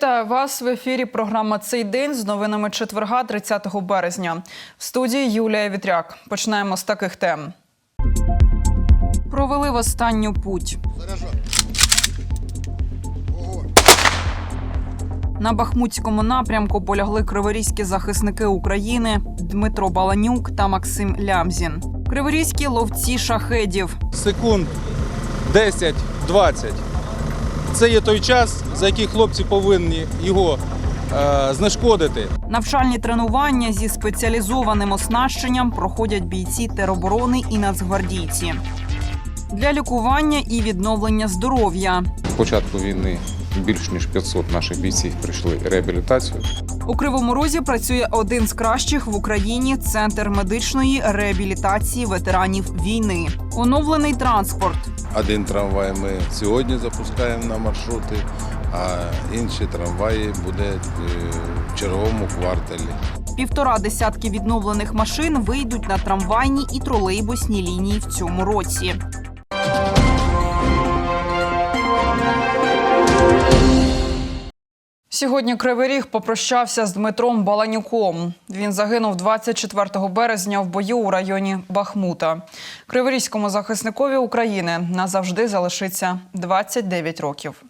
Вітаю вас в ефірі. Програма цей день з новинами четверга, 30 березня. В студії Юлія Вітряк. Починаємо з таких тем. Провели в останню путь. На Бахмутському напрямку полягли криворізькі захисники України Дмитро Баланюк та Максим Лямзін. Криворізькі ловці шахедів. секунд 10-20. Це є той час, за який хлопці повинні його е, знешкодити. Навчальні тренування зі спеціалізованим оснащенням проходять бійці тероборони і нацгвардійці. Для лікування і відновлення здоров'я З початку війни більш ніж 500 наших бійців пройшли реабілітацію. У Кривому Розі працює один з кращих в Україні центр медичної реабілітації ветеранів війни. Оновлений транспорт. Один трамвай ми сьогодні запускаємо на маршрути, а інші трамваї будуть е, в черговому кварталі. Півтора десятки відновлених машин вийдуть на трамвайні і тролейбусні лінії в цьому році. Сьогодні Кривий Ріг попрощався з Дмитром Баланюком. Він загинув 24 березня в бою у районі Бахмута. Криворізькому захисникові України назавжди залишиться 29 років.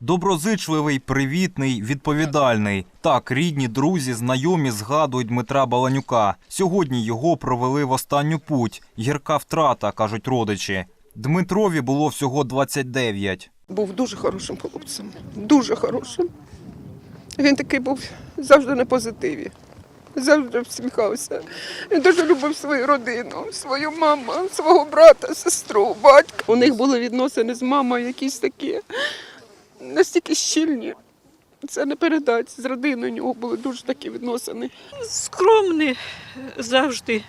Доброзичливий, привітний, відповідальний. Так, рідні, друзі, знайомі згадують Дмитра Баланюка. Сьогодні його провели в останню путь. Гірка втрата, кажуть родичі. Дмитрові було всього 29. був дуже хорошим хлопцем. Дуже хорошим. Він такий був завжди на позитиві. Завжди всміхався. Він дуже любив свою родину, свою маму, свого брата, сестру, батька. У них були відносини з мамою якісь такі настільки щільні. Це не передать. З родиною у нього були дуже такі відносини. скромний завжди.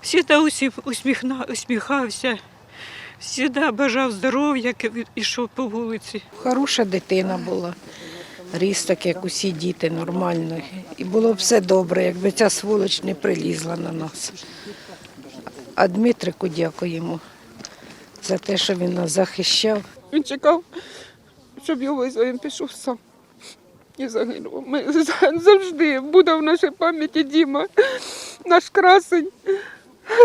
Всіда усі усміхна, усміхався, всіда бажав здоров'я, як ішов по вулиці. Хороша дитина була. Ріс так, як усі діти, нормально. І було б все добре, якби ця сволоч не прилізла на нас. А Дмитрику дякуємо за те, що він нас захищав. Він чекав, щоб його визвали, він пішов сам. І загинув. Ми завжди буде в нашій пам'яті Діма, наш красень,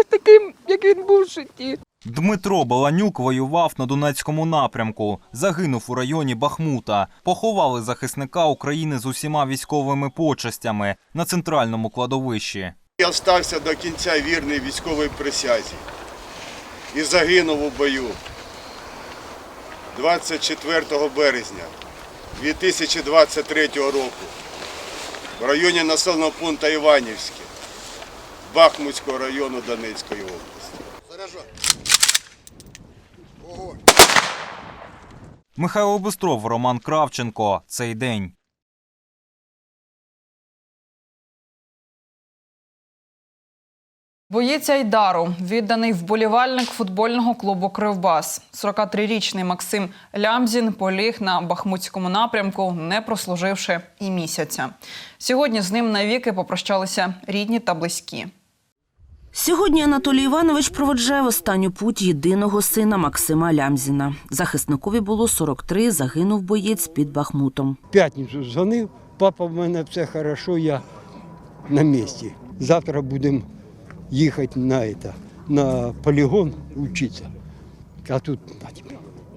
таким, як він був в житті. Дмитро Баланюк воював на Донецькому напрямку. Загинув у районі Бахмута. Поховали захисника України з усіма військовими почестями на центральному кладовищі. Я стався до кінця вірний військовій присязі і загинув у бою 24 березня 2023 року в районі населеного пункту Іванівське Бахмутського району Донецької області. Заряджай. Огонь. Михайло Бистров, Роман Кравченко. Цей день. Боєць Айдару, відданий вболівальник футбольного клубу Кривбас. 43-річний Максим Лямзін поліг на Бахмутському напрямку, не прослуживши і місяця. Сьогодні з ним навіки попрощалися рідні та близькі. Сьогодні Анатолій Іванович проводжає останню путь єдиного сина Максима Лямзіна. Захисникові було 43, загинув боєць під Бахмутом. п'ятницю дзвонив, папа, в мене все хорошо, я на місці. Завтра будемо їхати на, на полігон вчитися. А тут.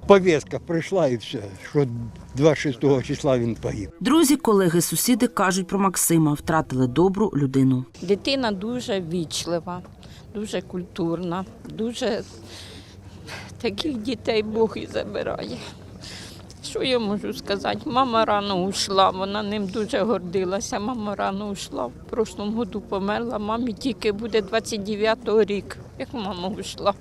Повістка прийшла і все, що 26 числа він погиб. Друзі, колеги, сусіди кажуть про Максима, втратили добру людину. Дитина дуже вічлива, дуже культурна, дуже таких дітей Бог і забирає. Що я можу сказати? Мама рано ушла, вона ним дуже гордилася. Мама рано ушла. В прошлому году померла. Мамі тільки буде 29-го рік, як мама ушла.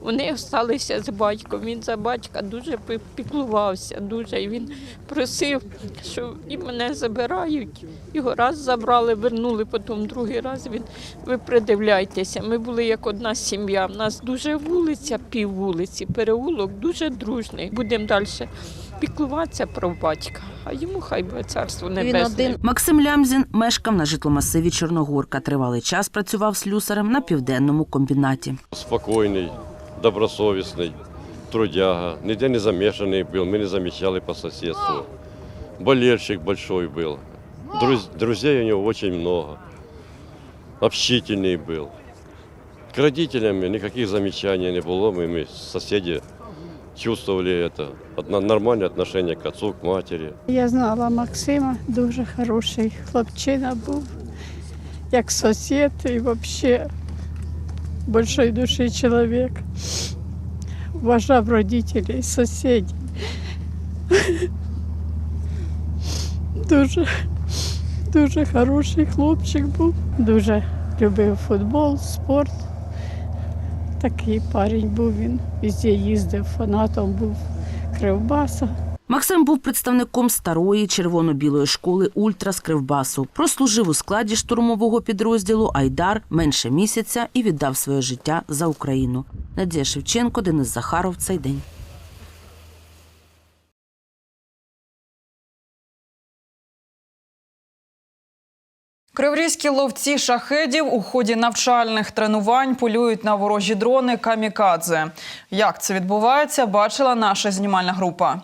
Вони залишилися з батьком. Він за батька дуже піклувався, дуже. І він просив, що і мене забирають. Його раз забрали, вернули, потім другий раз він. Ви придивляйтеся. Ми були як одна сім'я. У нас дуже вулиця, пів вулиці, переулок дуже дружний. Будемо далі піклуватися про батька, а йому хай буде царство небесне. Максим Лямзін мешкав на житломасиві Чорногорка. Тривалий час працював слюсарем на південному комбінаті. Спокійний, добросовісний, трудяга, ніде не замішаний був, ми не заміщали по сусідству. болельщик большой был. Друз- друзей у него очень много. Общительный был. К родителям никаких замечаний не было. Мы, мы соседи чувствовали это. Одно- Нормальное отношение к отцу, к матери. Я знала Максима, дуже хороший хлопчина був, як сусід і взагалі большої душі чоловік. Вважав родителей, сусідів. Дуже, дуже хороший хлопчик був. Дуже любив футбол, спорт. Такий парень був він. Везде їздив, фанатом був Кривбаса. Максим був представником старої червоно-білої школи Ультра з Кривбасу. Прослужив у складі штурмового підрозділу Айдар менше місяця і віддав своє життя за Україну. Надія Шевченко, Денис Захаров. Цей день. Криворізькі ловці шахедів у ході навчальних тренувань полюють на ворожі дрони камікадзе. Як це відбувається, бачила наша знімальна група.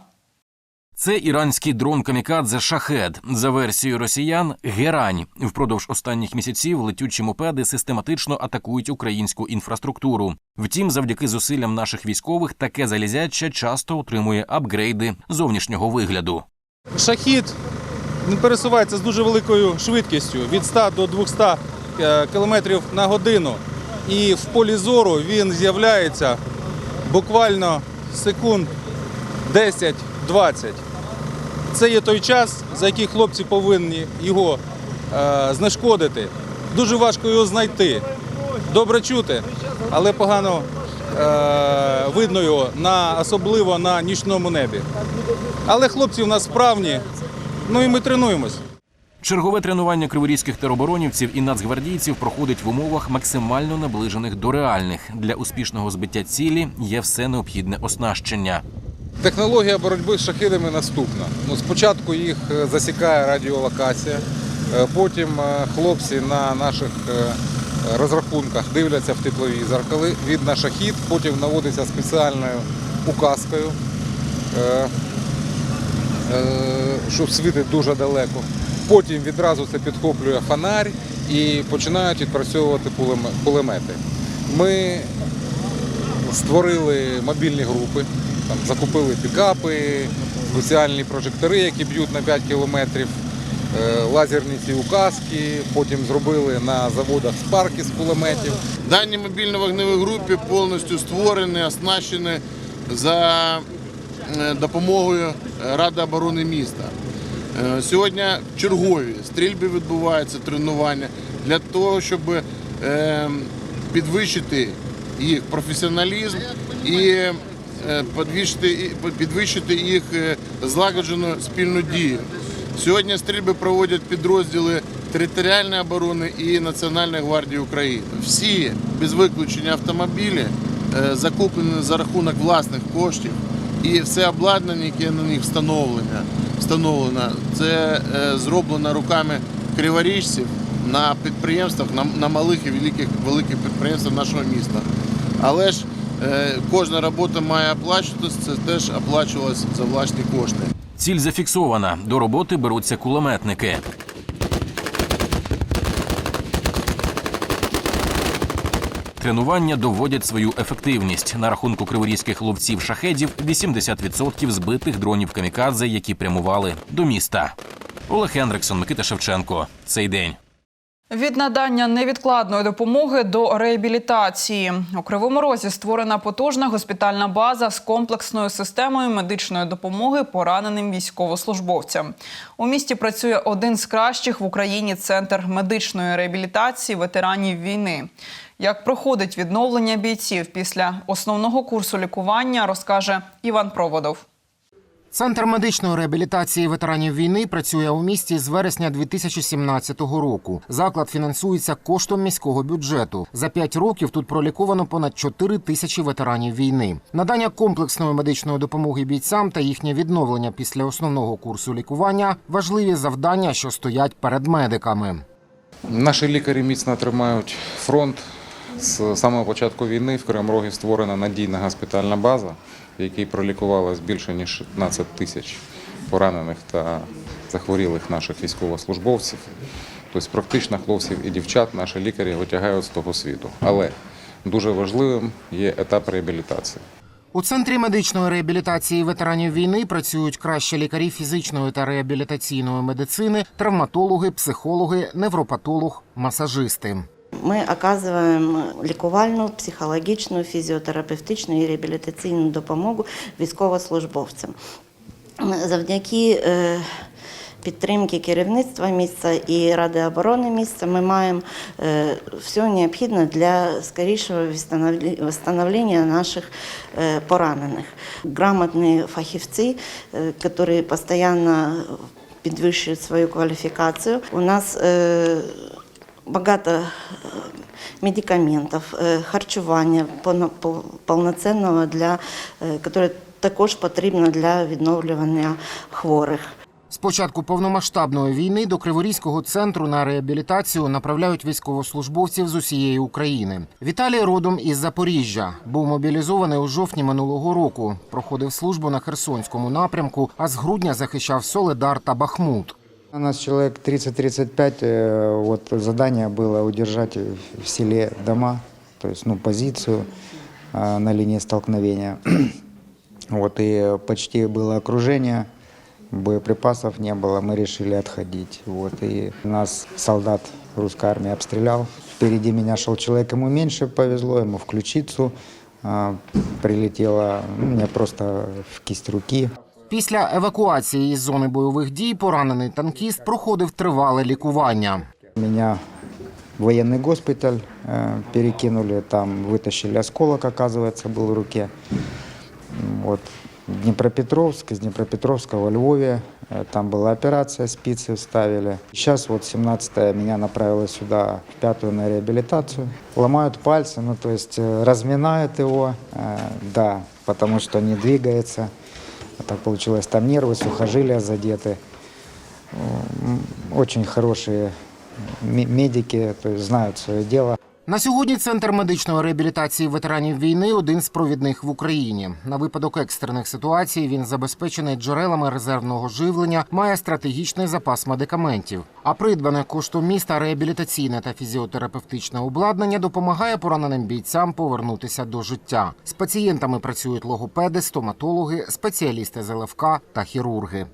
Це іранський дрон камікадзе Шахед. За версією росіян, герань. Впродовж останніх місяців летючі мопеди систематично атакують українську інфраструктуру. Втім, завдяки зусиллям наших військових таке залізяче часто отримує апгрейди зовнішнього вигляду. Шахід пересувається з дуже великою швидкістю від 100 до 200 е, кілометрів на годину. І в полі зору він з'являється буквально секунд 10-20. Це є той час, за який хлопці повинні його е, знешкодити. Дуже важко його знайти. Добре чути, але погано е, видно його, на, особливо на нічному небі. Але хлопці у нас справні, ну і ми тренуємось. Чергове тренування криворізьких тероборонівців і нацгвардійців проходить в умовах максимально наближених до реальних. Для успішного збиття цілі є все необхідне оснащення. Технологія боротьби з шахидами наступна. Ну, спочатку їх е, засікає радіолокація, е, потім е, хлопці на наших розрахунках дивляться в тепловізор, коли видно шахід, потім наводиться спеціальною указкою, що світить дуже далеко. Потім відразу це підхоплює фонарь і починають відпрацьовувати кулемети. Ми створили мобільні групи, там, закупили пікапи, спеціальні прожектори, які б'ють на 5 кілометрів, е, лазерні ці указки, потім зробили на заводах спарки з кулеметів. Дані мобільно-вогневі групи повністю створені, оснащені за е, допомогою Ради оборони міста. Е, Сьогодні чергові стрільби відбуваються, тренування для того, щоб е, підвищити їх професіоналізм і е, підвищити, їх е, злагоджену спільну дію. Сьогодні стрільби проводять підрозділи територіальної оборони і Національної гвардії України. Всі без виключення автомобілі е, закуплені за рахунок власних коштів, і все обладнання, яке на них встановлено, встановлено це е, зроблено руками криворіжців на підприємствах, на, на малих і великих, великих підприємствах нашого міста. Але ж е, кожна робота має оплачуватися, це теж оплачувалось за власні кошти. Ціль зафіксована. До роботи беруться кулеметники. Тренування доводять свою ефективність. На рахунку криворізьких ловців шахедів 80% збитих дронів камікадзе, які прямували до міста. Олег Хендриксон, Микита Шевченко. Цей день. Від надання невідкладної допомоги до реабілітації у Кривому Розі створена потужна госпітальна база з комплексною системою медичної допомоги пораненим військовослужбовцям. У місті працює один з кращих в Україні центр медичної реабілітації ветеранів війни. Як проходить відновлення бійців після основного курсу лікування, розкаже Іван Проводов. Центр медичної реабілітації ветеранів війни працює у місті з вересня 2017 року. Заклад фінансується коштом міського бюджету. За п'ять років тут проліковано понад 4 тисячі ветеранів війни. Надання комплексної медичної допомоги бійцям та їхнє відновлення після основного курсу лікування важливі завдання, що стоять перед медиками. Наші лікарі міцно тримають фронт. З самого початку війни в Кривому створена надійна госпітальна база, в якій пролікувалось більше ніж 15 тисяч поранених та захворілих наших військовослужбовців. Тобто практично хлопців і дівчат наші лікарі витягають з того світу. Але дуже важливим є етап реабілітації. У центрі медичної реабілітації ветеранів війни працюють кращі лікарі фізичної та реабілітаційної медицини, травматологи, психологи, невропатолог, масажисти. Ми оказуємо лікувальну, психологічну, фізіотерапевтичну і реабілітаційну допомогу військовослужбовцям. Завдяки е, підтримки керівництва міста і Ради оборони міста ми маємо е, все необхідне для скорішого відстановлення наших е, поранених. Грамотні фахівці, які постійно підвищують свою кваліфікацію. У нас багато е, медикаментів, е, харчування повно- повноцінного для яке також потрібно для відновлювання хворих. З початку повномасштабної війни до Криворізького центру на реабілітацію направляють військовослужбовців з усієї України. Віталій родом із Запоріжжя. Був мобілізований у жовтні минулого року. Проходив службу на Херсонському напрямку, а з грудня захищав Соледар та Бахмут. У нас человек 30-35, э, вот задание было удержать в селе дома, то есть ну, позицию э, на линии столкновения. Вот, и почти было окружение, боеприпасов не было, мы решили отходить. Вот, и нас солдат русской армии обстрелял. Впереди меня шел человек, ему меньше повезло, ему в ключицу а, прилетело, ну, мне просто в кисть руки. Після евакуації із зони бойових дій поранений танкіст проходив тривале лікування. Меня в военный госпиталь э, перекинули, там вытащили осколок, оказывается, был в руке. Вот. Днепропетровск, из Днепропетровска во Львове, э, там была операция, спицы вставили. Сейчас вот 17 меня направило сюда, в пятую на реабилитацию. Ломают пальцы, ну то есть э, разминают его, э, да, потому что не двигается. Так получилось, там нервы, сухожилия задеты. Очень хорошие медики, то есть знают свое дело. На сьогодні центр медичної реабілітації ветеранів війни один з провідних в Україні. На випадок екстрених ситуацій він забезпечений джерелами резервного живлення, має стратегічний запас медикаментів. А придбане коштом міста реабілітаційне та фізіотерапевтичне обладнання допомагає пораненим бійцям повернутися до життя. З пацієнтами працюють логопеди, стоматологи, спеціалісти з ЛФК та хірурги.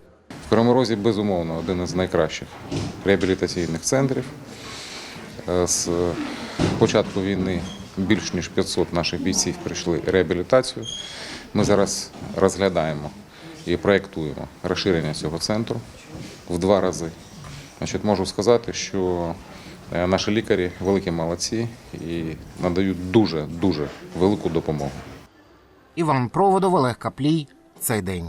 В Кривому безумовно, один із найкращих реабілітаційних центрів. Е, З початку війни більш ніж 500 наших бійців пройшли реабілітацію. Ми зараз розглядаємо і проєктуємо розширення цього центру в два рази. Значить, можу сказати, що е, наші лікарі великі молодці і надають дуже дуже велику допомогу. Іван Проводов, Олег Каплій. Цей день.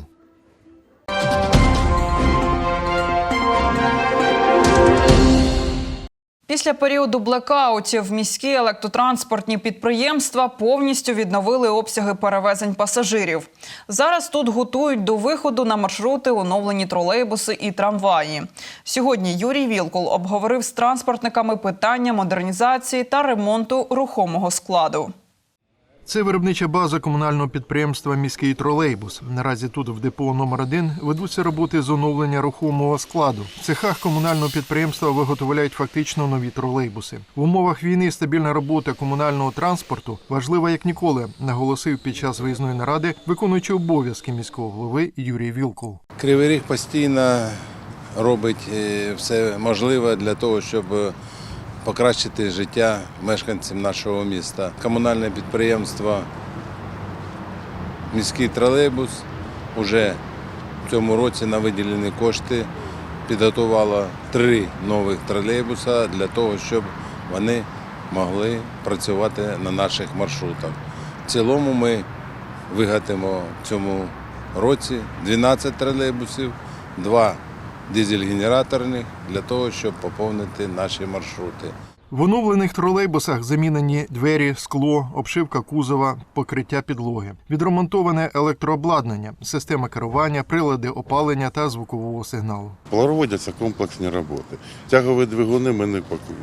Після періоду блекаутів міські електротранспортні підприємства повністю відновили обсяги перевезень пасажирів. Зараз тут готують до виходу на маршрути оновлені тролейбуси і трамваї. Сьогодні Юрій Вілкул обговорив з транспортниками питання модернізації та ремонту рухомого складу. Це виробнича база комунального підприємства Міський тролейбус. Наразі тут, в депо номер 1 ведуться роботи з оновлення рухомого складу. В цехах комунального підприємства виготовляють фактично нові тролейбуси. В умовах війни стабільна робота комунального транспорту важлива як ніколи, наголосив під час виїзної наради виконуючий обов'язки міського голови Юрій Вілкул. Кривий Ріг постійно робить е, все можливе для того, щоб покращити життя мешканців нашого міста. Комунальне підприємство Міський тролейбус уже в цьому році на виділені кошти підготувало три нових тролейбуса для того, щоб вони могли працювати на наших маршрутах. В цілому ми вигатимо в цьому році 12 тролейбусів, два дизель-генераторних для того, щоб поповнити наші маршрути. В оновлених тролейбусах замінені двері, скло, обшивка кузова, покриття підлоги, відремонтоване електрообладнання, система керування, прилади опалення та звукового сигналу. Проводяться комплексні роботи. Тягові двигуни ми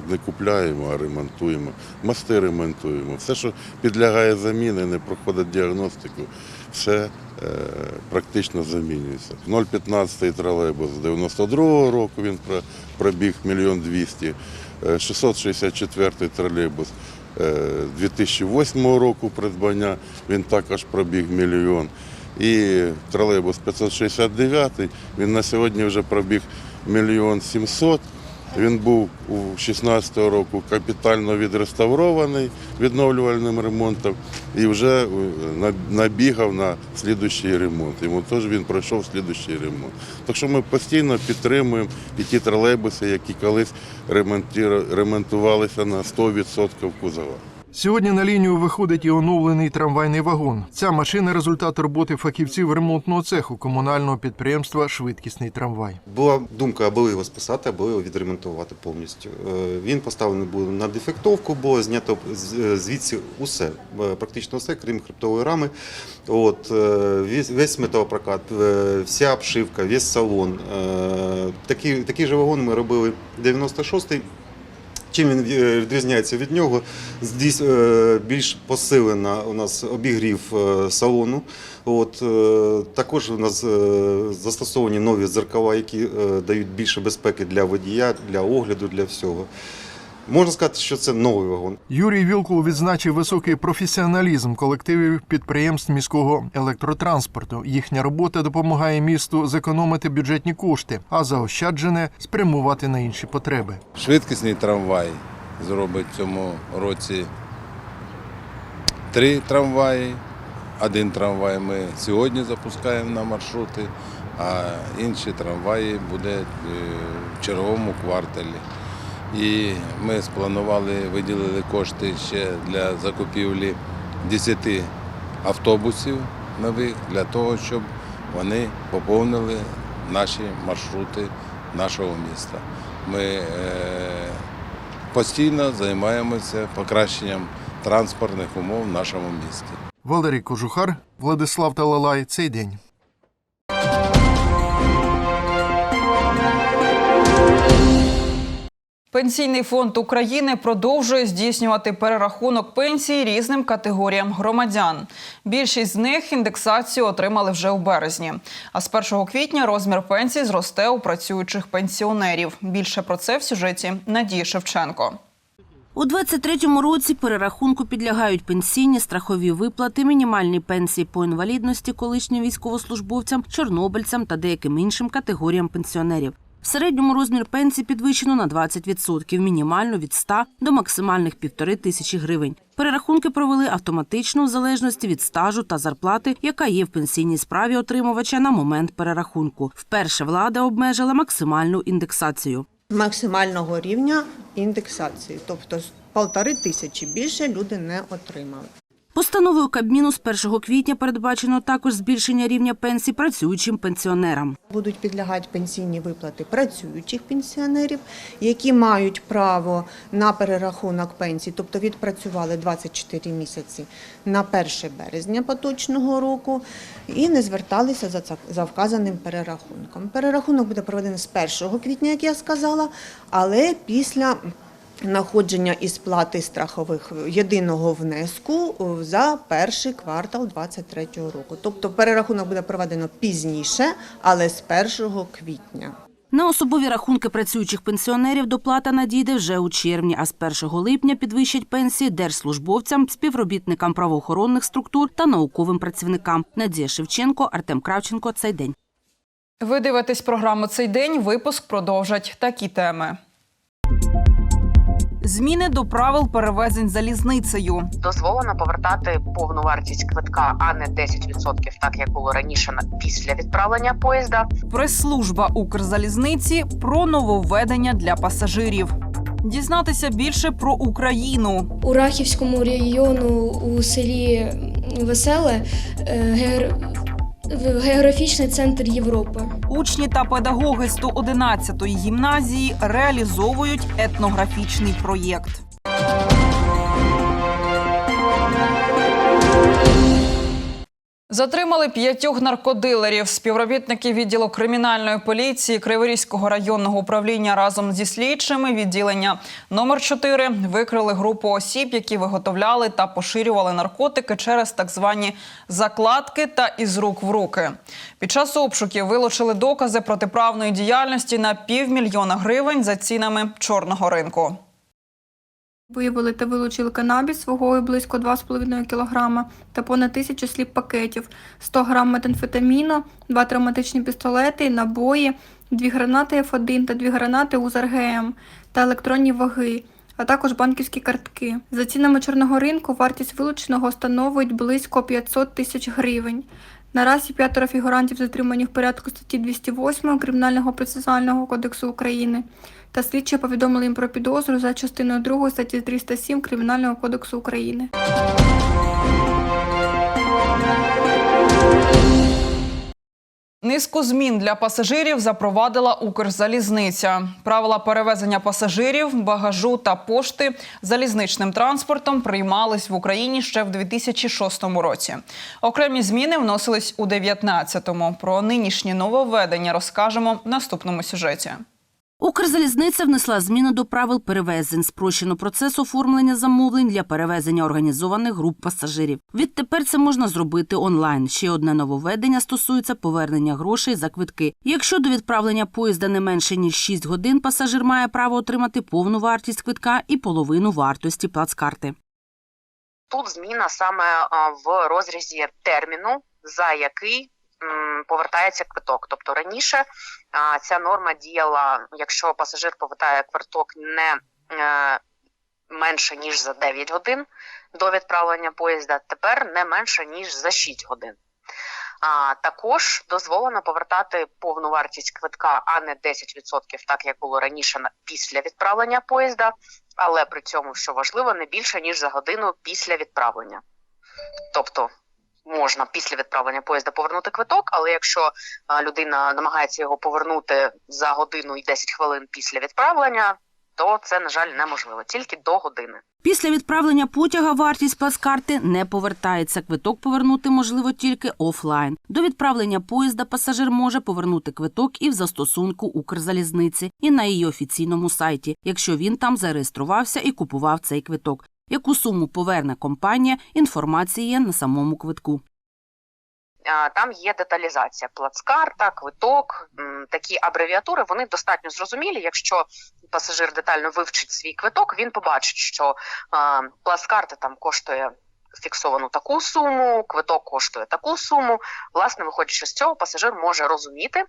не купляємо, а ремонтуємо. Мости ремонтуємо. Все, що підлягає заміни, не проходить діагностику, все е, практично замінюється. 0,15 тролейбус з 92-го року він пробіг мільйон двісті, 664 тролейбус е, 2008 року придбання, він також пробіг мільйон. І тролейбус 569, він на сьогодні вже пробіг мільйон сімсот. Він був у 16 року капітально відреставрований відновлювальним ремонтом і вже е, набігав на слідущий ремонт. Йому теж він пройшов слідущий ремонт. Так що ми постійно підтримуємо і ті тролейбуси, які колись ремонтувалися на 100% кузова. Сьогодні на лінію виходить і оновлений трамвайний вагон. Ця машина результат роботи фахівців ремонтного цеху комунального підприємства Швидкісний трамвай. Була думка, аби його списати, аби його відремонтувати повністю. Е, Він поставлений був на дефектовку, було знято звідси усе, е, практично все, крім хребтової рами. От, е, весь, металопрокат, е, вся обшивка, весь салон. Е, Такий, такий же вагон ми робили 96-й. Чим він е, відрізняється від нього? Здесь більш посилена у нас обігрів е, салону. От, е, також у нас застосовані нові зеркала, які дають більше безпеки для водія, для огляду, для всього. Можна сказати, що це новий вагон. Юрій Вілкул відзначив високий професіоналізм колективів підприємств міського електротранспорту. Їхня робота допомагає місту зекономити бюджетні кошти, а заощаджене спрямувати на інші потреби. Швидкісний трамвай зробить в цьому році три трамваї. Один трамвай ми сьогодні запускаємо на маршрути, а інші трамваї буде е, в черговому кварталі. І ми спланували, виділили кошти ще для закупівлі 10 автобусів нових для того, щоб вони поповнили наші маршрути нашого міста. Ми е, постійно займаємося покращенням транспортних умов в нашому місті. Валерій Кожухар, Владислав Талалай. Цей день. Пенсійний фонд України продовжує здійснювати перерахунок пенсій різним категоріям громадян. Більшість з них індексацію отримали вже у березні. А з 1 квітня розмір пенсій зросте у працюючих пенсіонерів. Більше про це в сюжеті Надії Шевченко. У 23-му році перерахунку підлягають пенсійні, страхові виплати, мінімальні пенсії по інвалідності колишнім військовослужбовцям, чорнобильцям та деяким іншим категоріям пенсіонерів. В середньому розмір пенсії підвищено на 20%, мінімально від 100 до максимальних півтори тисячі гривень. Перерахунки провели автоматично в залежності від стажу та зарплати, яка є в пенсійній справі отримувача на момент перерахунку. Вперше влада обмежила максимальну індексацію. максимального рівня індексації, тобто полтори тисячі більше люди не отримали. Постановою Кабміну з 1 квітня передбачено також збільшення рівня пенсій працюючим пенсіонерам. Будуть підлягати пенсійні виплати працюючих пенсіонерів, які мають право на перерахунок пенсій, тобто відпрацювали 24 місяці на 1 березня поточного року і не зверталися за за вказаним перерахунком. Перерахунок буде проведений з 1 квітня, як я сказала, але після находження і сплати страхових єдиного внеску за перший квартал 2023 року. Тобто перерахунок буде проведено пізніше, але з 1 квітня. На особові рахунки працюючих пенсіонерів доплата надійде вже у червні, а з 1 липня підвищать пенсії держслужбовцям, співробітникам правоохоронних структур та науковим працівникам. Надія Шевченко, Артем Кравченко. Цей день. Ви дивитесь програму цей день. Випуск продовжать такі теми. Зміни до правил перевезень залізницею. дозволено повертати повну вартість квитка, а не 10%, так як було раніше на- після відправлення поїзда. Прес-служба Укрзалізниці про нововведення для пасажирів. Дізнатися більше про Україну. У Рахівському району у селі Веселе е, географічний центр Європи. Учні та педагоги 111-ї гімназії реалізовують етнографічний проєкт. Затримали п'ятьох наркодилерів. Співробітники відділу кримінальної поліції Криворізького районного управління разом зі слідчими відділення номер 4 викрили групу осіб, які виготовляли та поширювали наркотики через так звані закладки та із рук в руки. Під час обшуків вилучили докази протиправної діяльності на півмільйона гривень за цінами чорного ринку. Виявили та вилучили канабіс вагою близько 2,5 кг та понад тисячу сліп пакетів, 100 грам метамфетаміну, два травматичні пістолети, набої, дві гранати F1 та дві гранати УЗРГМ та електронні ваги, а також банківські картки. За цінами чорного ринку вартість вилученого становить близько 500 тисяч гривень. Наразі п'ятеро фігурантів затримані в порядку статті 208 Кримінального процесуального кодексу України та слідчі повідомили їм про підозру за частиною 2 статті 307 Кримінального кодексу України. Низку змін для пасажирів запровадила Укрзалізниця. Правила перевезення пасажирів, багажу та пошти залізничним транспортом приймались в Україні ще в 2006 році. Окремі зміни вносились у 2019-му. Про нинішні нововведення розкажемо в наступному сюжеті. Укрзалізниця внесла зміни до правил перевезень, спрощено процес оформлення замовлень для перевезення організованих груп пасажирів. Відтепер це можна зробити онлайн. Ще одне нововведення стосується повернення грошей за квитки. Якщо до відправлення поїзда не менше ніж 6 годин, пасажир має право отримати повну вартість квитка і половину вартості плацкарти. Тут зміна саме в розрізі терміну, за який повертається квиток. Тобто раніше ця норма діяла, якщо пасажир повертає квиток не е, менше ніж за 9 годин до відправлення поїзда, тепер не менше ніж за 6 годин. А також дозволено повертати повну вартість квитка, а не 10%, так як було раніше після відправлення поїзда, але при цьому, що важливо, не більше ніж за годину після відправлення. Тобто можна після відправлення поїзда повернути квиток, але якщо людина намагається його повернути за годину і 10 хвилин після відправлення, то це на жаль неможливо, тільки до години. Після відправлення потяга вартість плацкарти не повертається. Квиток повернути можливо тільки офлайн. До відправлення поїзда пасажир може повернути квиток і в застосунку Укрзалізниці, і на її офіційному сайті, якщо він там зареєструвався і купував цей квиток. Яку суму поверне компанія, інформація на самому квитку. Там є деталізація плацкарта, квиток, такі абревіатури. Вони достатньо зрозумілі. Якщо пасажир детально вивчить свій квиток, він побачить, що плацкарта там коштує фіксовану таку суму, квиток коштує таку суму. Власне, виходячи з цього, пасажир може розуміти,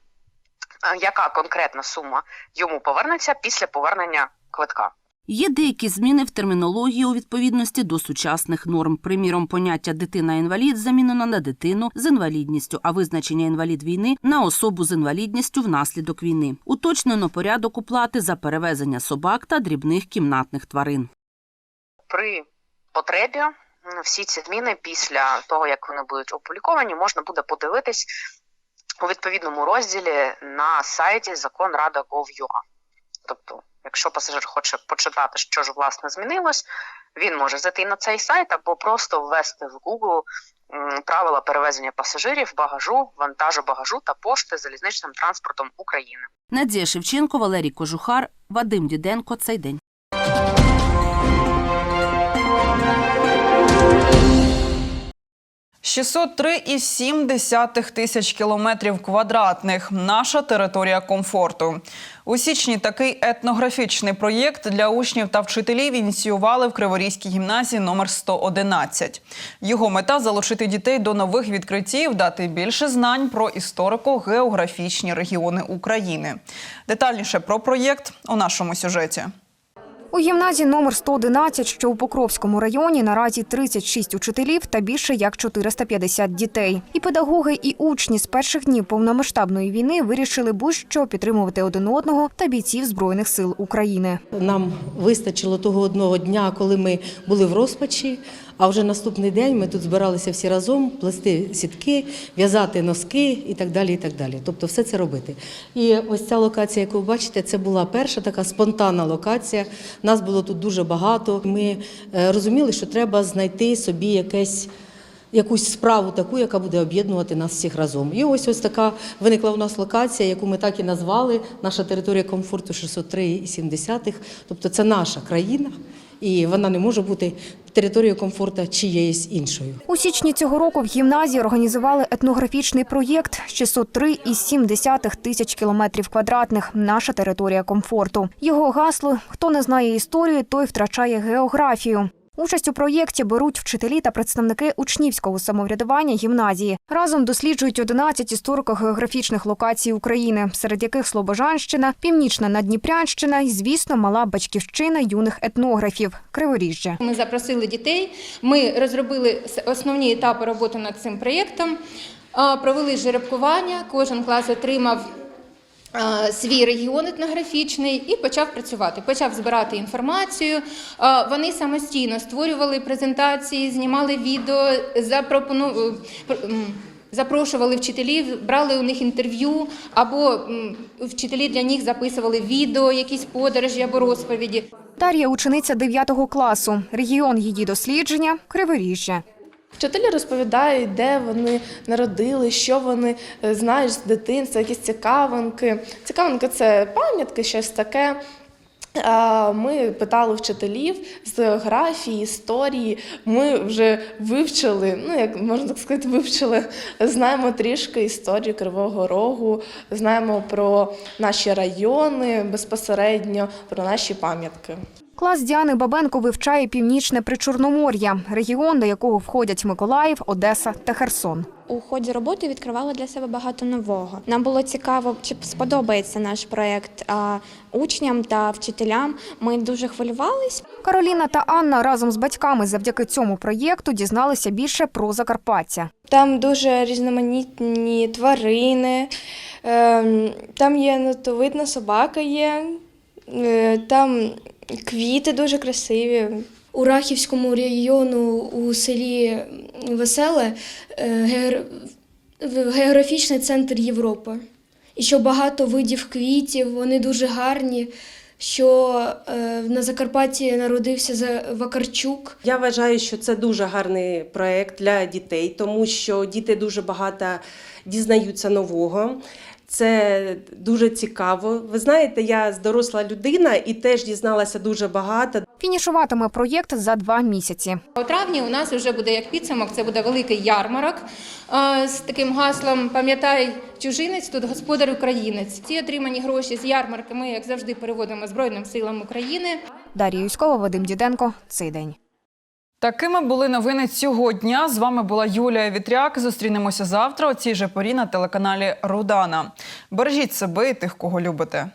яка конкретна сума йому повернеться після повернення квитка. Є деякі зміни в термінології у відповідності до сучасних норм. Приміром, поняття дитина-інвалід замінено на дитину з інвалідністю, а визначення інвалід війни на особу з інвалідністю внаслідок війни. Уточнено порядок оплати за перевезення собак та дрібних кімнатних тварин. при потребі всі ці зміни після того, як вони будуть опубліковані, можна буде подивитись у відповідному розділі на сайті Закон Рада. Тобто, якщо пасажир хоче почитати, що ж власне змінилось, він може зайти на цей сайт або просто ввести в Google правила перевезення пасажирів, багажу, вантажу багажу та пошти залізничним транспортом України. Надія Шевченко, Валерій Кожухар, Вадим Діденко. Цей день. – 603,7 тисяч кілометрів квадратних – наша територія комфорту. У січні такий етнографічний проєкт для учнів та вчителів ініціювали в Криворізькій гімназії номер 111. Його мета – залучити дітей до нових відкриттів, дати більше знань про історико-географічні регіони України. Детальніше про проєкт у нашому сюжеті. У гімназії номер 111, що у Покровському районі, наразі 36 учителів та більше як 450 дітей. І педагоги, і учні з перших днів повномасштабної війни вирішили будь-що підтримувати один одного та бійців Збройних сил України. Нам вистачило того одного дня, коли ми були в розпачі. А вже наступний день ми тут збиралися всі разом плести сітки, в'язати носки і так далі. і так далі. Тобто все це робити. І ось ця локація, яку ви бачите, це була перша така спонтанна локація. Нас було тут дуже багато. Ми е, розуміли, що треба знайти собі якесь якусь справу таку, яка буде об'єднувати нас всіх разом. І ось ось така виникла у нас локація, яку ми так і назвали наша територія комфорту 603,7. Тобто це наша країна, і вона не може бути територією комфорту чиєїсь іншою. У січні цього року в гімназії організували етнографічний проєкт 603,7 тисяч кілометрів квадратних. Наша територія комфорту. Його гасло Хто не знає історію, той втрачає географію. Участь у проєкті беруть вчителі та представники учнівського самоврядування гімназії. Разом досліджують 11 історико-географічних локацій України, серед яких Слобожанщина, Північна Надніпрянщина і, звісно, мала батьківщина юних етнографів Криворіжжя. Ми запросили дітей. Ми розробили основні етапи роботи над цим проєктом. Провели жеребкування. Кожен клас отримав свій регіон етнографічний і почав працювати. Почав збирати інформацію. Вони самостійно створювали презентації, знімали відео, запропону... е, запрошували вчителів, брали у них інтерв'ю, або вчителі для них записували відео, якісь подорожі або розповіді. Дар'я учениця 9 класу. Регіон її дослідження Криворіжжя. Вчителі розповідають, де вони народили, що вони е, знають з дитинства, якісь цікавинки. Цікавинки це пам'ятки, щось таке. Ми питали вчителів з географії, історії. Ми вже вивчили, ну як можна так сказати, вивчили, знаємо трішки історію Кривого Рогу, знаємо про наші райони безпосередньо, про наші пам'ятки. Клас Діани Бабенко вивчає північне Причорномор'я, регіон, до якого входять Миколаїв, Одеса та Херсон. У ході роботи відкривали для себе багато нового. Нам було цікаво, чи сподобається наш проект а, учням та вчителям. Ми дуже хвилювались. Кароліна та Анна разом з батьками завдяки цьому проєкту дізналися більше про Закарпаття. Там дуже різноманітні тварини, ем, там є нотовидна собака є, е, там квіти дуже красиві. У Рахівському району у селі Веселе е, географічний центр Європи. І що багато видів квітів, вони дуже гарні. Що е, на Закарпатті народився Вакарчук. Я вважаю, що це дуже гарний проект для дітей, тому що діти дуже багато дізнаються нового. Це дуже цікаво. Ви знаєте, я доросла людина і теж дізналася дуже багато. Фінішуватиме проєкт за два місяці. У травні у нас вже буде як підсумок, це буде великий ярмарок е, з таким гаслом Пам'ятай чужинець, тут господар українець. Ці отримані гроші з ярмарки ми, як завжди, переводимо Збройним силам України. Дар'я Юськова, Вадим Діденко. Цей день. Такими були новини цього дня. З вами була Юлія Вітряк. Зустрінемося завтра о цій же порі на телеканалі Рудана. Бережіть себе і тих, кого любите.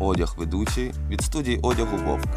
Одяг ведучий від студії одягу Вовк.